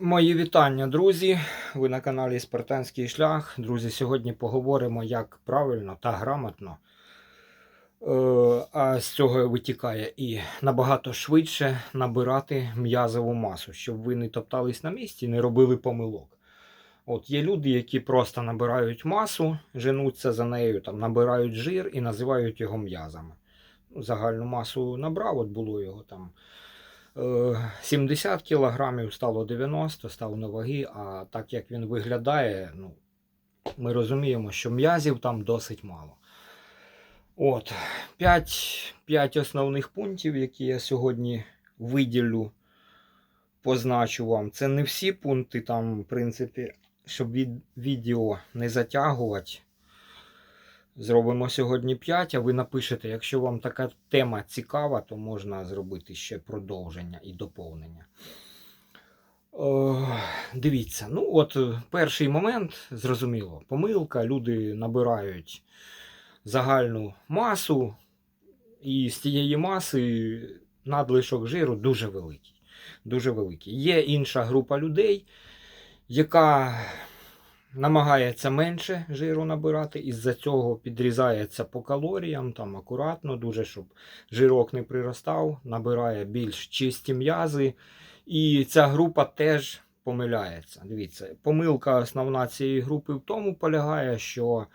Мої вітання, друзі. Ви на каналі Спартанський шлях. Друзі, сьогодні поговоримо, як правильно та грамотно. е, А з цього витікає і набагато швидше набирати м'язову масу, щоб ви не топтались на місці не робили помилок. От є люди, які просто набирають масу, женуться за нею, там, набирають жир і називають його м'язами. Ну, Загальну масу набрав, от було його там 70 кілограмів, стало 90, став на ваги, а так як він виглядає, ну, ми розуміємо, що м'язів там досить мало. От, 5, 5 основних пунктів, які я сьогодні виділю, позначу вам. Це не всі пункти, там, в принципі, щоб від, відео не затягувати. Зробимо сьогодні 5, а ви напишете, якщо вам така тема цікава, то можна зробити ще продовження і доповнення. Е, дивіться, ну от е, перший момент, зрозуміло, помилка, люди набирають загальну масу, і з тієї маси надлишок жиру дуже великий. Дуже великий. Є інша група людей, яка намагається менше жиру набирати, із-за цього підрізається по калоріям, там акуратно, дуже, щоб жирок не приростав, набирає більш чисті м'язи. І ця група теж помиляється. Дивіться, помилка основна цієї групи в тому полягає, що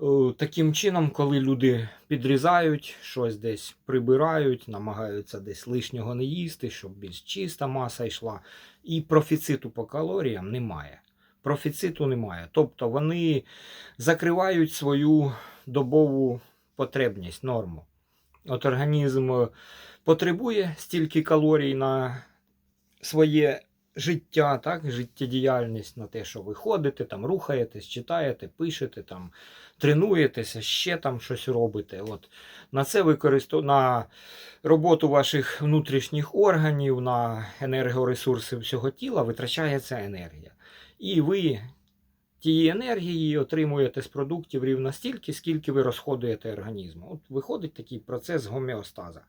е, таким чином, коли люди підрізають, щось десь прибирають, намагаються десь лишнього не їсти, щоб більш чиста маса йшла, і профіциту по калоріям немає. Профіциту немає. Тобто вони закривають свою добову потребність, норму. От організм е, потребує стільки калорій на своє життя, так, життєдіяльність, на те, що ви ходите, там, рухаєтесь, читаєте, пишете, там, тренуєтеся, ще там щось робите. От, на це використовуєте на роботу ваших внутрішніх органів, на енергоресурси всього тіла витрачається енергія. І ви тієї енергії отримуєте з продуктів рівно стільки, скільки ви розходуєте організму. От виходить такий процес гомеостаза.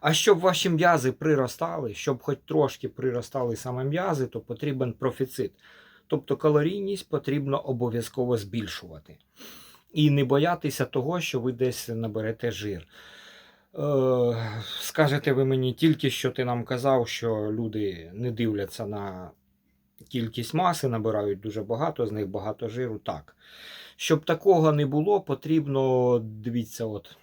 А щоб ваші м'язи приростали, щоб хоч трошки приростали саме м'язи, то потрібен профіцит. Тобто калорійність потрібно обов'язково збільшувати. І не боятися того, що ви десь наберете жир. Е, скажете ви мені тільки що ти нам казав, що люди не дивляться на кількість маси, набирають дуже багато, з них багато жиру. Так. Щоб такого не було, потрібно, дивіться, от,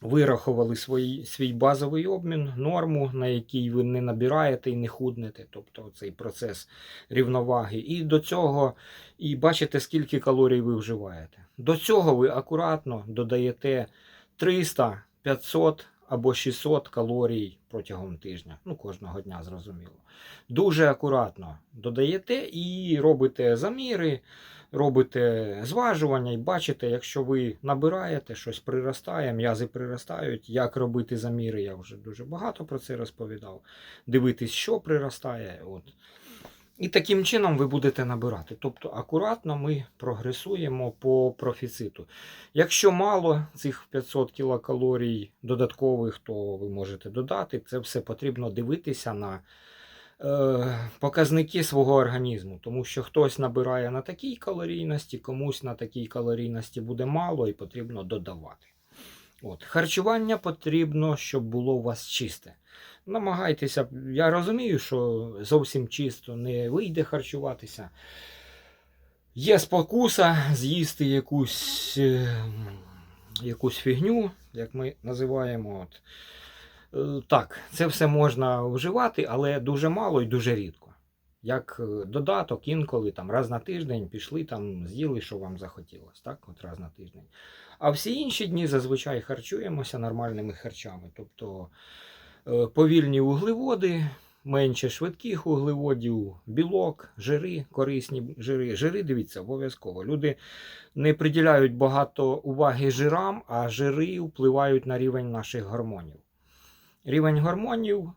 вирахували свій, свій базовий обмін, норму, на якій ви не набираєте і не худнете, тобто цей процес рівноваги. І до цього і бачите, скільки калорій ви вживаєте. До цього ви акуратно додаєте 300, 500 або 600 калорій протягом тижня. Ну, кожного дня, зрозуміло. Дуже акуратно додаєте і робите заміри, робите зважування, і бачите, якщо ви набираєте, щось приростає, м'язи приростають. Як робити заміри, я вже дуже багато про це розповідав. Дивитись, що приростає. От. І таким чином ви будете набирати. Тобто акуратно ми прогресуємо по профіциту. Якщо мало цих 500 кілокалорій додаткових, то ви можете додати. Це все потрібно дивитися на е, показники свого організму, тому що хтось набирає на такій калорійності, комусь на такій калорійності буде мало і потрібно додавати. От. Харчування потрібно, щоб було у вас чисте. Намагайтеся, я розумію, що зовсім чисто не вийде харчуватися. Є спокуса з'їсти якусь, е, якусь фігню, як ми називаємо. От. Е, Так, це все можна вживати, але дуже мало і дуже рідко. Як е, додаток, інколи там раз на тиждень пішли, там з'їли, що вам захотілося. Так, от раз на тиждень. А всі інші дні зазвичай харчуємося нормальними харчами. Тобто е, повільні вуглеводи, менше швидких вуглеводів, білок, жири, корисні жири. Жири, дивіться, обов'язково. Люди не приділяють багато уваги жирам, а жири впливають на рівень наших гормонів. Рівень гормонів.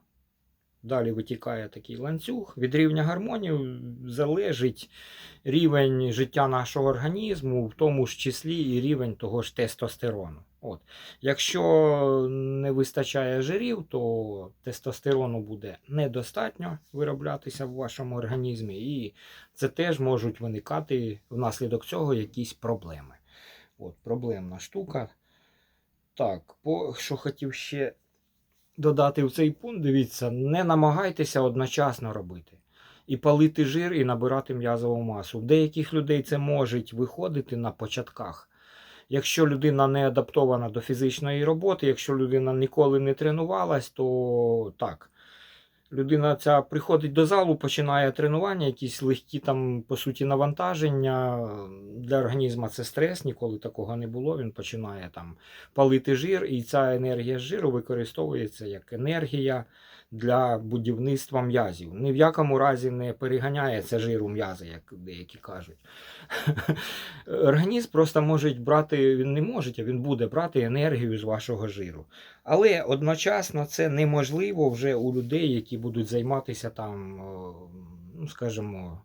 Далі витікає такий ланцюг. Від рівня гормонів залежить рівень життя нашого організму, в тому ж числі і рівень того ж тестостерону. От. Якщо не вистачає жирів, то тестостерону буде недостатньо вироблятися в вашому організмі, і це теж можуть виникати внаслідок цього якісь проблеми. От, проблемна штука. Так, по, що хотів ще додати в цей пункт, дивіться, не намагайтеся одночасно робити. І палити жир, і набирати м'язову масу. У деяких людей це може виходити на початках. Якщо людина не адаптована до фізичної роботи, якщо людина ніколи не тренувалась, то так. Людина ця приходить до залу, починає тренування, якісь легкі там, по суті, навантаження. Для організму це стрес, ніколи такого не було. Він починає там палити жир, і ця енергія з жиру використовується як енергія для будівництва м'язів. Ні в якому разі не переганяється жир у м'язи, як деякі кажуть. Організм просто може брати, він не може, а він буде брати енергію з вашого жиру. Але одночасно це неможливо вже у людей, які будуть займатися там, ну скажімо,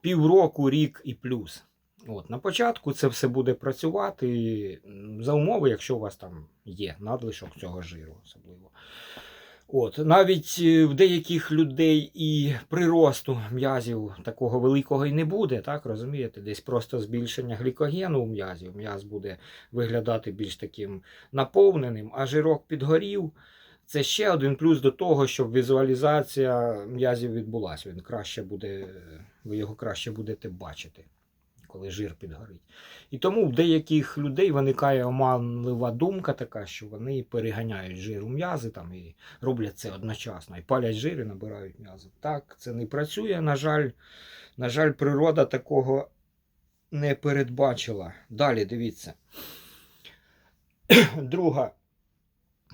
півроку, рік і плюс. От, на початку це все буде працювати за умови, якщо у вас там є надлишок цього жиру, особливо. От, навіть е, в деяких людей і приросту м'язів такого великого і не буде, так розумієте? Десь просто збільшення глікогену у м'язів. М'яз буде виглядати більш таким наповненим, а жирок підгорів. Це ще один плюс до того, щоб візуалізація м'язів відбулася. Він краще буде, ви його краще будете бачити, коли жир підгорить. І тому в деяких людей виникає оманлива думка така, що вони переганяють жир у м'язи там і роблять це одночасно. І палять жир і набирають м'язи. Так, це не працює. На жаль, на жаль, природа такого не передбачила. Далі дивіться. Друга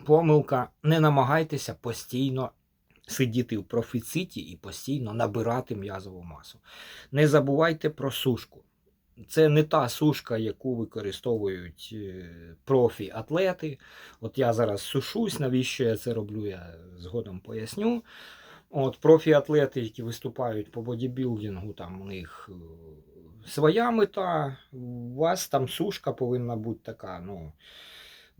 помилка: не намагайтеся постійно сидіти в профіциті і постійно набирати м'язову масу. Не забувайте про сушку. Це не та сушка, яку використовують е, профі-атлети. От я зараз сушусь, навіщо я це роблю, я згодом поясню. От профі-атлети, які виступають по бодібілдингу, там у них е, своя мета. У вас там сушка повинна бути така, ну.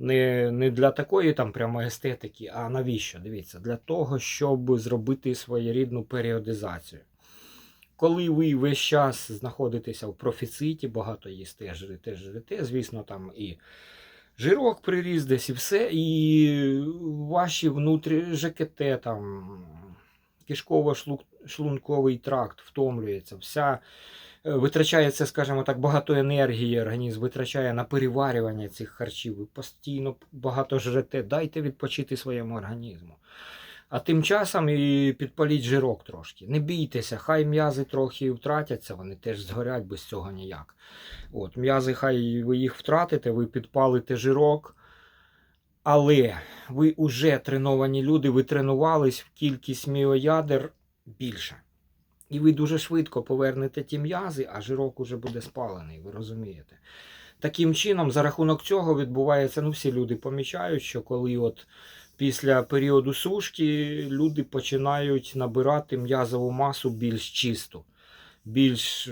Не, не для такої там прямо естетики, а навіщо? Дивіться, для того, щоб зробити своєрідну періодизацію. Коли ви весь час знаходитеся в профіциті, багато їсте, жрете, жрете, звісно, там і жирок приріс десь і все, і ваші внутрі ЖКТ, там, кишково-шлунковий тракт втомлюється, вся е, витрачається, скажімо так, багато енергії, організм витрачає на переварювання цих харчів. Ви постійно багато жрете, дайте відпочити своєму організму. А тим часом і підпаліть жирок трошки. Не бійтеся, хай м'язи трохи втратяться, вони теж згорять без цього ніяк. От, М'язи, хай ви їх втратите, ви підпалите жирок. Але ви вже треновані люди, ви тренувались в кількість міоядер більше. І ви дуже швидко повернете ті м'язи, а жирок уже буде спалений, ви розумієте. Таким чином, за рахунок цього відбувається, ну всі люди помічають, що коли от після періоду сушки люди починають набирати м'язову масу більш чисту, більш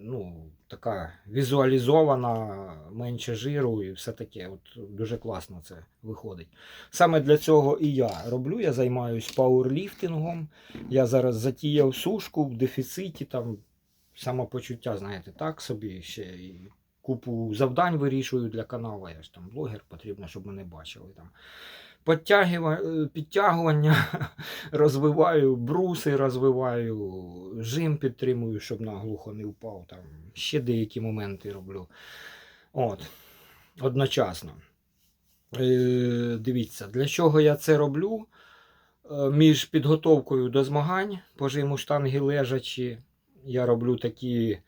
ну, така візуалізована, менше жиру і все таке. От Дуже класно це виходить. Саме для цього і я роблю. Я займаюся пауерліфтингом. Я зараз затіяв сушку в дефіциті, там самопочуття, знаєте, так собі ще і купу завдань вирішую для каналу. Я ж там блогер, потрібно, щоб мене бачили там. Підтягува- Підтягування розвиваю, бруси розвиваю, жим підтримую, щоб наглухо не впав. Там ще деякі моменти роблю. От, одночасно. Е, дивіться, для чого я це роблю? Е, Між підготовкою до змагань по жиму штанги лежачі, я роблю такі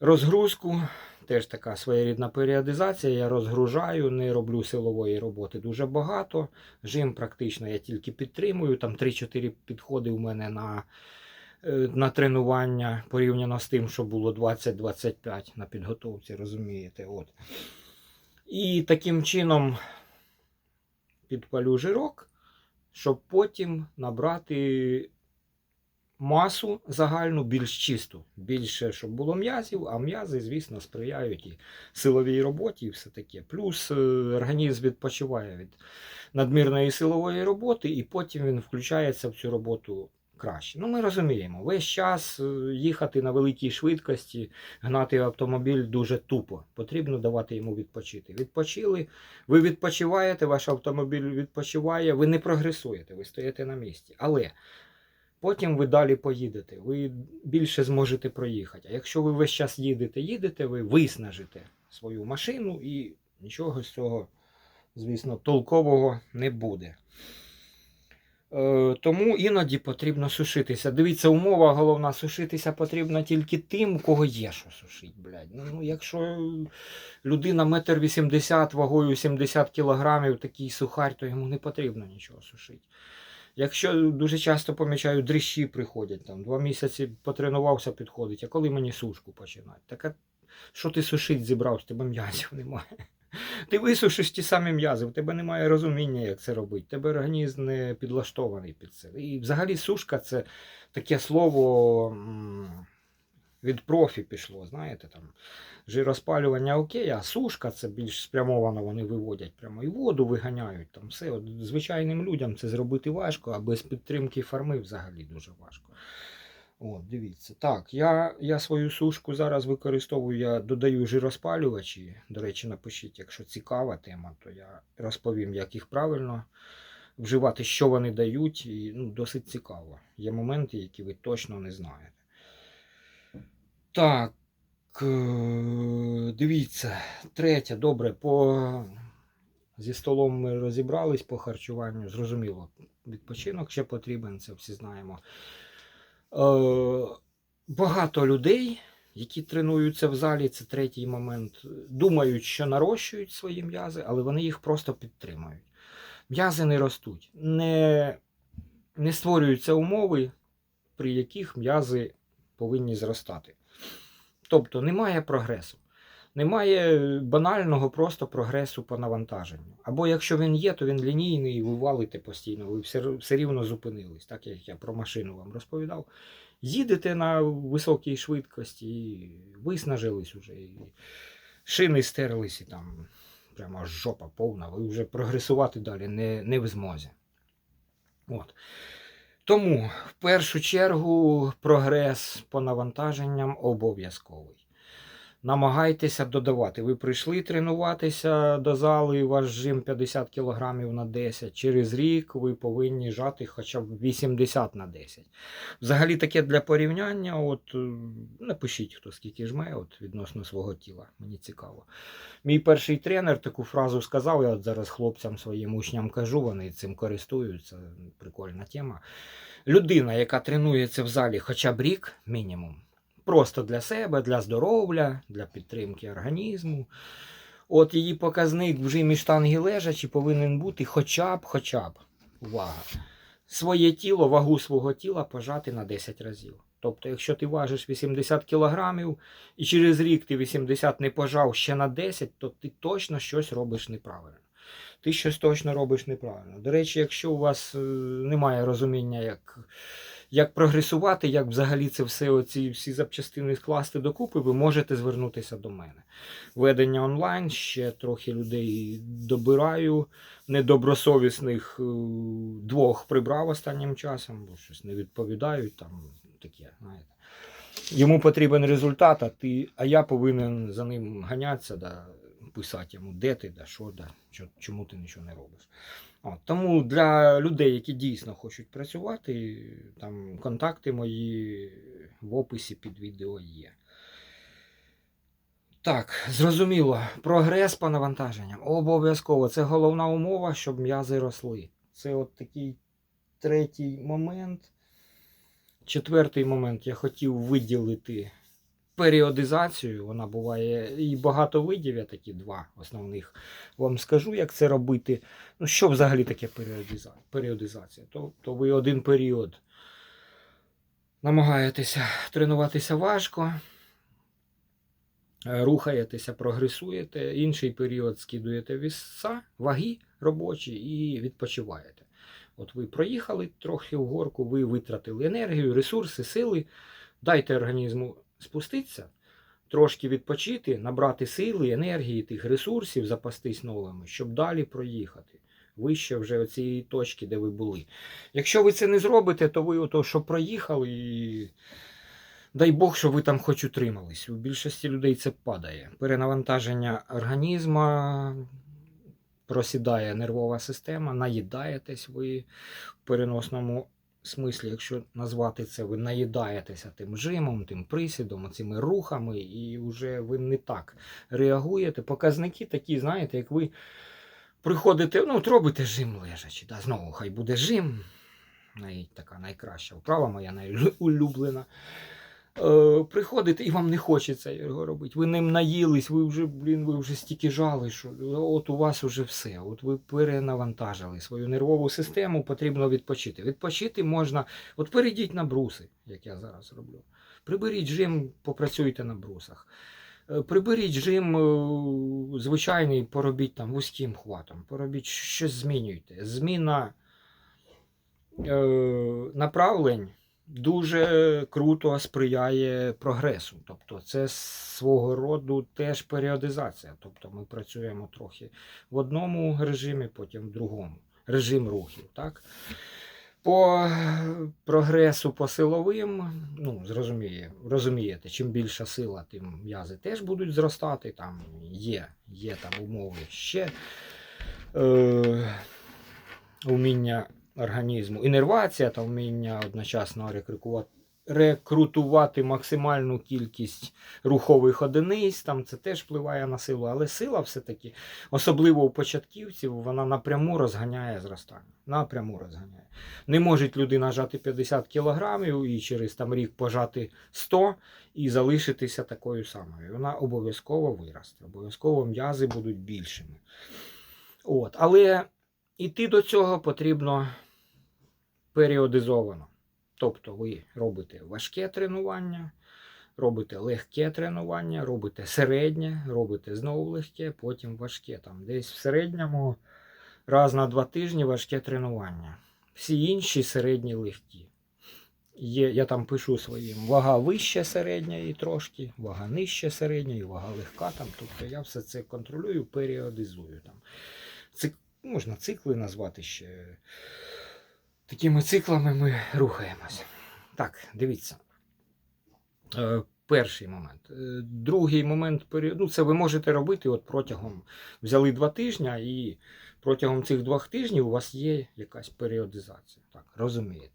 розгрузку. Теж така своєрідна періодизація. Я розгружаю, не роблю силової роботи дуже багато. Жим практично я тільки підтримую. Там 3-4 підходи у мене на, е, на тренування порівняно з тим, що було 20-25 на підготовці, розумієте. От. І таким чином підпалю жирок, щоб потім набрати масу загальну більш чисту. Більше, щоб було м'язів, а м'язи, звісно, сприяють і силовій роботі, і все таке. Плюс е, організм відпочиває від надмірної силової роботи, і потім він включається в цю роботу краще. Ну, ми розуміємо, весь час е, їхати на великій швидкості, гнати автомобіль дуже тупо. Потрібно давати йому відпочити. Відпочили, ви відпочиваєте, ваш автомобіль відпочиває, ви не прогресуєте, ви стоїте на місці. Але потім ви далі поїдете, ви більше зможете проїхати. А якщо ви весь час їдете, їдете, ви виснажите свою машину і нічого з цього, звісно, толкового не буде. Е, Тому іноді потрібно сушитися. Дивіться, умова головна, сушитися потрібно тільки тим, у кого є що сушить, блядь. Ну, ну якщо людина метр вісімдесят, вагою 70 кілограмів, такий сухарь, то йому не потрібно нічого сушити. Якщо дуже часто помічаю, дрищі приходять, там, два місяці потренувався, підходить, а коли мені сушку починати? Так а що ти сушить зібрав, з тебе м'язів немає. Ти висушиш ті самі м'язи, в тебе немає розуміння, як це робити. Тебе організм не підлаштований під це. І взагалі сушка це таке слово від профі пішло, знаєте, там жироспалювання окей, а сушка це більш спрямовано, вони виводять прямо і воду виганяють. Там все. От, звичайним людям це зробити важко, а без підтримки фарми взагалі дуже важко. От, дивіться. Так, я, я свою сушку зараз використовую, я додаю жироспалювачі. До речі, напишіть, якщо цікава тема, то я розповім, як їх правильно вживати, що вони дають, і ну, досить цікаво. Є моменти, які ви точно не знаєте. Так, е, дивіться, третє, добре, по... зі столом ми розібрались по харчуванню. Зрозуміло, відпочинок ще потрібен, це всі знаємо. Е, багато людей, які тренуються в залі, це третій момент, думають, що нарощують свої м'язи, але вони їх просто підтримують. М'язи не ростуть, не, не створюються умови, при яких м'язи повинні зростати. Тобто немає прогресу. Немає банального просто прогресу по навантаженню. Або якщо він є, то він лінійний і ви валите постійно, ви все, все рівно зупинились, так як я про машину вам розповідав. Їдете на високій швидкості і виснажились уже, і шини стерлись, і там прямо жопа повна, ви вже прогресувати далі не, не в змозі. От. Тому в першу чергу прогрес по навантаженням обов'язковий. Намагайтеся додавати. Ви прийшли тренуватися до зали, і ваш жим 50 кг на 10. Через рік ви повинні жати хоча б 80 на 10. Взагалі таке для порівняння. От е, напишіть, хто скільки жме от, відносно свого тіла. Мені цікаво. Мій перший тренер таку фразу сказав. Я от зараз хлопцям своїм учням кажу, вони цим користуються. Прикольна тема. Людина, яка тренується в залі хоча б рік, мінімум. Просто для себе, для здоров'я, для підтримки організму. От її показник в жимі штанги лежачі повинен бути хоча б, хоча б, увага, своє тіло, вагу свого тіла пожати на 10 разів. Тобто, якщо ти важиш 80 кілограмів і через рік ти 80 не пожав ще на 10, то ти точно щось робиш неправильно. Ти щось точно робиш неправильно. До речі, якщо у вас е, немає розуміння, як як прогресувати, як взагалі це все, оці всі запчастини скласти докупи, ви можете звернутися до мене. Ведення онлайн, ще трохи людей добираю. Недобросовісних е, двох прибрав останнім часом, бо щось не відповідають там таке, знаєте. Йому потрібен результат, а, ти, а я повинен за ним ганятися, да, писати йому, де ти, да, що, да, чому ти нічого не робиш. От, тому для людей, які дійсно хочуть працювати, там контакти мої в описі під відео є. Так, зрозуміло, прогрес по навантаженням. Обов'язково. Це головна умова, щоб м'язи росли. Це от такий третій момент. Четвертий момент я хотів виділити періодизацію. Вона буває і багато видів, я такі два основних вам скажу, як це робити. Ну, що взагалі таке періодиза- періодизація? Тобто ви один період намагаєтеся тренуватися важко, е, рухаєтеся, прогресуєте, інший період скидуєте віса, ваги робочі і відпочиваєте. От ви проїхали трохи в горку, ви витратили енергію, ресурси, сили. Дайте організму спуститися, трошки відпочити, набрати сили, енергії, тих ресурсів, запастись новими, щоб далі проїхати. Вище вже оцієї точки, де ви були. Якщо ви це не зробите, то ви ото, що проїхали, і дай Бог, що ви там хоч утримались. У більшості людей це падає. Перенавантаження організма, просідає нервова система, наїдаєтесь ви в переносному смислі, якщо назвати це, ви наїдаєтеся тим жимом, тим присідом, цими рухами, і вже ви не так реагуєте. Показники такі, знаєте, як ви приходите, ну, от робите жим лежачи. Да, знову хай буде жим. Най, така найкраща вправа моя найулюблена. Е, приходите і вам не хочеться його робити. Ви ним наїлись, ви вже, блін, ви вже стільки жали, що от у вас вже все. От ви перенавантажили свою нервову систему, потрібно відпочити. Відпочити можна, от перейдіть на бруси, як я зараз роблю. Приберіть жим, попрацюйте на брусах. Е, Приберіть жим е, звичайний, поробіть там вузьким хватом, поробіть щось змінюйте. Зміна е, направлень дуже круто сприяє прогресу. Тобто це свого роду теж періодизація. Тобто ми працюємо трохи в одному режимі, потім в другому. Режим рухів. Так? По прогресу по силовим, ну, зрозуміє, розумієте, чим більша сила, тим м'язи теж будуть зростати. Там є, є там умови ще е, вміння організму, інервація та вміння одночасно рекрутувати, максимальну кількість рухових одиниць, там це теж впливає на силу, але сила все-таки, особливо у початківців, вона напряму розганяє зростання. Напряму розганяє. Не може людина жати 50 кілограмів і через там рік пожати 100 і залишитися такою самою. Вона обов'язково виросте, обов'язково м'язи будуть більшими. От. Але іти до цього потрібно періодизовано. Тобто ви робите важке тренування, робите легке тренування, робите середнє, робите знову легке, потім важке. Там десь в середньому раз на два тижні важке тренування. Всі інші середні легкі. Є, я там пишу своїм вага вище середньої трошки, вага нижче середньої, вага легка. Там, тобто я все це контролюю, періодизую. Там. Можна цикли назвати ще. Такими циклами ми рухаємось. Так, дивіться. Е, перший момент. Е, другий момент. Ну, це ви можете робити от протягом. Взяли два тижні, і протягом цих двох тижнів у вас є якась періодизація. Так, розумієте.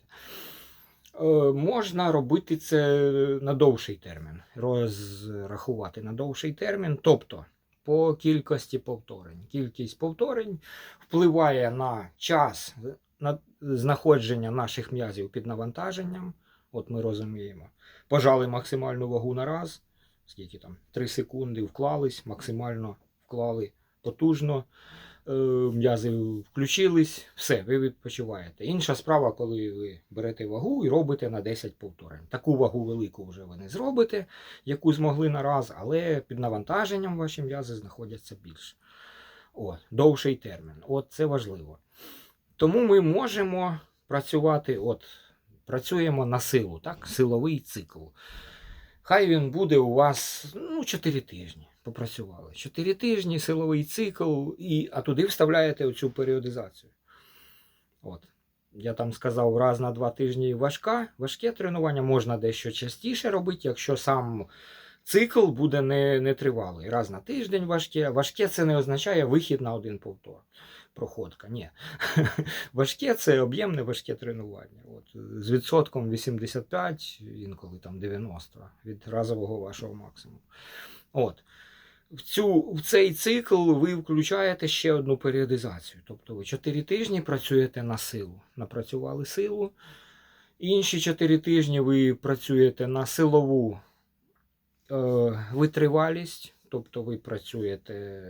Е, можна робити це на довший термін, розрахувати на довший термін, тобто по кількості повторень. Кількість повторень впливає на час на знаходження наших м'язів під навантаженням. От ми розуміємо. Пожали максимальну вагу на раз, скільки там 3 секунди вклались, максимально вклали потужно. Е, М'язи включились, все, ви відпочиваєте. Інша справа, коли ви берете вагу і робите на 10 повторень. Таку вагу велику вже ви не зробите, яку змогли на раз, але під навантаженням ваші м'язи знаходяться більше. От, довший термін. От це важливо. Тому ми можемо працювати, от, працюємо на силу, так? силовий цикл. Хай він буде у вас ну, 4 тижні. Попрацювали. 4 тижні, силовий цикл, і, а туди вставляєте оцю періодизацію. От. Я там сказав, раз на 2 тижні важка, важке тренування можна дещо частіше робити, якщо сам цикл буде не, не тривалий. Раз на тиждень важке. Важке це не означає вихід на один повтор проходка. Ні. Важке це об'ємне важке тренування. От, з відсотком 85, інколи там 90 від разового вашого максимуму. От. В, цю, в цей цикл ви включаєте ще одну періодизацію. Тобто ви 4 тижні працюєте на силу. Напрацювали силу. Інші 4 тижні ви працюєте на силову е, витривалість, тобто ви працюєте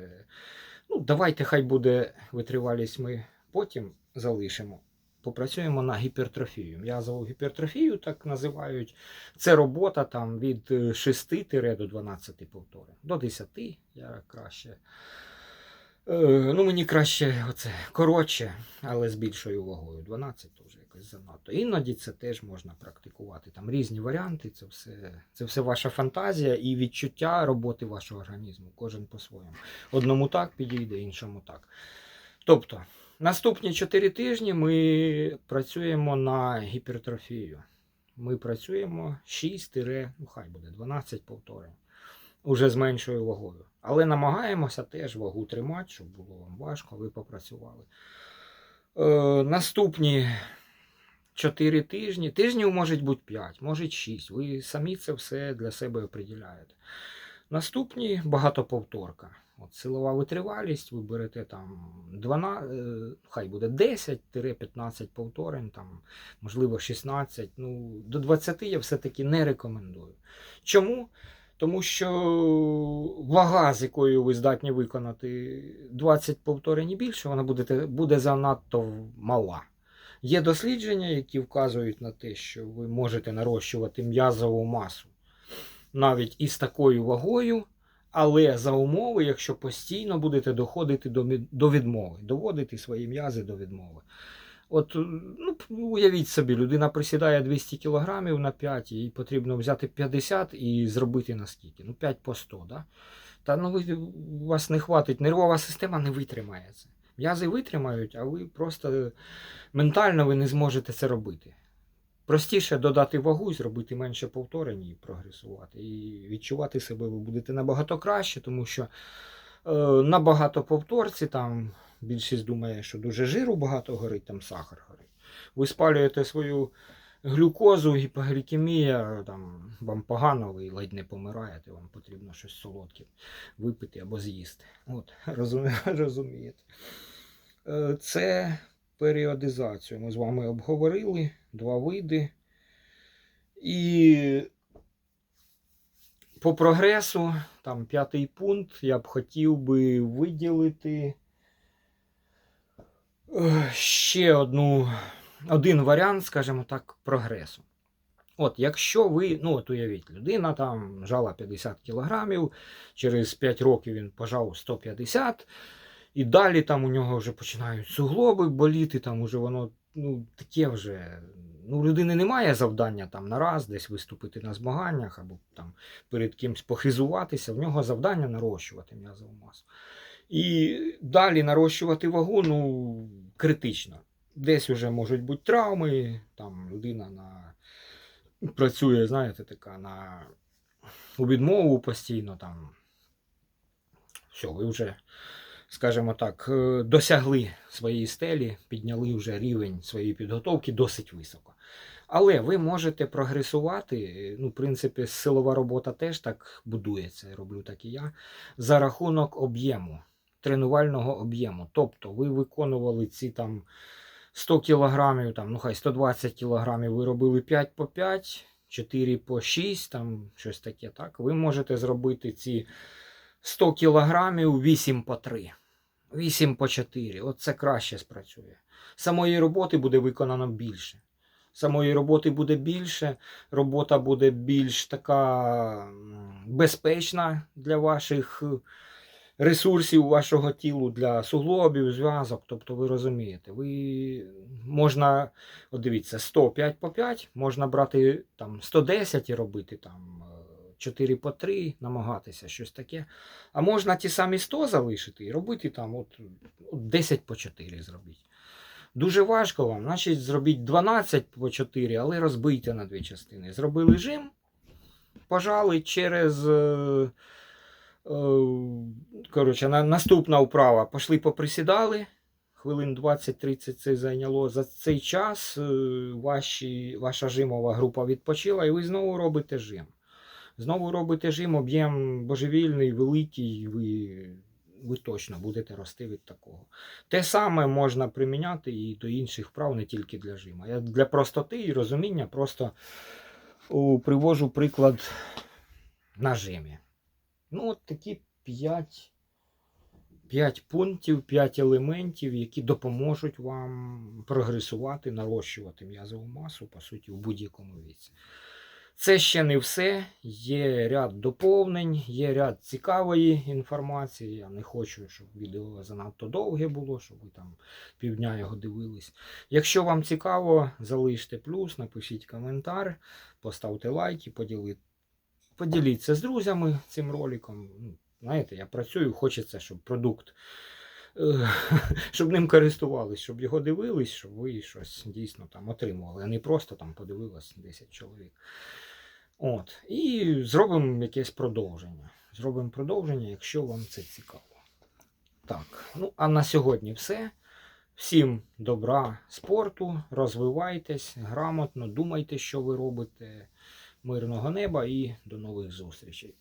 Ну, давайте хай буде витривалість, ми потім залишимо. Попрацюємо на гіпертрофію. М'язову гіпертрофію так називають. Це робота там від 6 до 12 повторень. До 10 я краще Е, ну, мені краще оце коротше, але з більшою вагою. 12 то вже якось занадто. Іноді це теж можна практикувати. Там різні варіанти, це все, це все ваша фантазія і відчуття роботи вашого організму. Кожен по-своєму. Одному так підійде, іншому так. Тобто, наступні 4 тижні ми працюємо на гіпертрофію. Ми працюємо 6, ну хай буде 12 повторень. Уже з меншою вагою. Але намагаємося теж вагу тримати, щоб було вам важко, ви попрацювали. Е, наступні 4 тижні. Тижнів може бути 5, може 6. Ви самі це все для себе определяєте. Наступні багатоповторка. От силова витривалість, ви берете там 12, е, хай буде 10-15 повторень, там, можливо 16. Ну, до 20 я все-таки не рекомендую. Чому? Тому що вага, з якою ви здатні виконати 20 повторень і більше, вона буде, буде занадто мала. Є дослідження, які вказують на те, що ви можете нарощувати м'язову масу навіть із такою вагою, але за умови, якщо постійно будете доходити до, відмови, доводити свої м'язи до відмови. От, ну, уявіть собі, людина присідає 200 кг на 5, їй потрібно взяти 50 і зробити на скільки? Ну, 5 по 100, да? Та ну ви, у вас не хватить, нервова система не витримає це. М'язи витримають, а ви просто ментально ви не зможете це робити. Простіше додати вагу, зробити менше повторень і прогресувати. І відчувати себе ви будете набагато краще, тому що е, на багатоповторці там більшість думає, що дуже жиру багато горить, там сахар горить. Ви спалюєте свою глюкозу, гіпоглікемія, там вам погано, ви ледь не помираєте, вам потрібно щось солодке випити або з'їсти. От, розумієте. Е, Це періодизацію. Ми з вами обговорили два види. І по прогресу, там п'ятий пункт, я б хотів би виділити е, ще одну, один варіант, скажімо так, прогресу. От, якщо ви, ну от уявіть, людина там жала 50 кілограмів, через 5 років він пожав 150, і далі там у нього вже починають суглоби боліти, там уже воно ну, таке вже. Ну, у людини немає завдання там на раз десь виступити на змаганнях або там перед кимсь похизуватися. В нього завдання нарощувати м'язову масу. І далі нарощувати вагу ну, критично. Десь вже можуть бути травми, там людина на... працює, знаєте, така на у відмову постійно там. Все, ви вже, скажімо так, е, досягли своєї стелі, підняли вже рівень своєї підготовки досить високо. Але ви можете прогресувати. е, Ну, в принципі, силова робота теж так будується, роблю так і я, за рахунок об'єму, тренувального об'єму. Тобто ви виконували ці там 100 кілограмів, там, ну хай 120 кілограмів, ви робили 5 по 5, 4 по 6, там щось таке. так. Ви можете зробити ці 100 кілограмів 8 по 3, 8 по 4. От це краще спрацює. Самої роботи буде виконано більше. Самої роботи буде більше, робота буде більш така безпечна для ваших е, ресурсів вашого тілу, для суглобів, зв'язок. Тобто ви розумієте, ви можна, от дивіться, 100 5 по 5, можна брати там 110 і робити там е, 4 по 3, намагатися щось таке. А можна ті самі 100 залишити і робити там от, от 10 по 4 зробити. Дуже важко вам, значить, зробіть 12 по 4, але розбийте на дві частини. Зробили жим, пожали через. е, е, Коротше, наступна вправа. Пішли поприсідали. Хвилин 20-30 це зайняло. За цей час е, ваші, ваша жимова група відпочила, і ви знову робите жим. Знову робите жим, об'єм божевільний, великий, ви, ви точно будете рости від такого. Те саме можна приміняти і до інших вправ, не тільки для жима. Я для простоти і розуміння просто привожу приклад на жимі. Ну, от такі 5, 5 пунктів, 5 елементів, які допоможуть вам прогресувати, нарощувати м'язову масу, по суті, в будь-якому віці. Це ще не все. Є ряд доповнень, є ряд цікавої інформації. Я не хочу, щоб відео занадто довге було, щоб ви там півдня його дивились. Якщо вам цікаво, залиште плюс, напишіть коментар, поставте лайк і поділіться з друзями цим роликом. Ну, Знаєте, я працюю, хочеться, щоб продукт, е, щоб ним користувались, щоб його дивились, щоб ви щось дійсно там отримували, а не просто там подивилось 10 чоловік. От. І зробимо якесь продовження. Зробимо продовження, якщо вам це цікаво. Так, ну а на сьогодні все. Всім добра, спорту, розвивайтесь грамотно, думайте, що ви робите. Мирного неба і до нових зустрічей.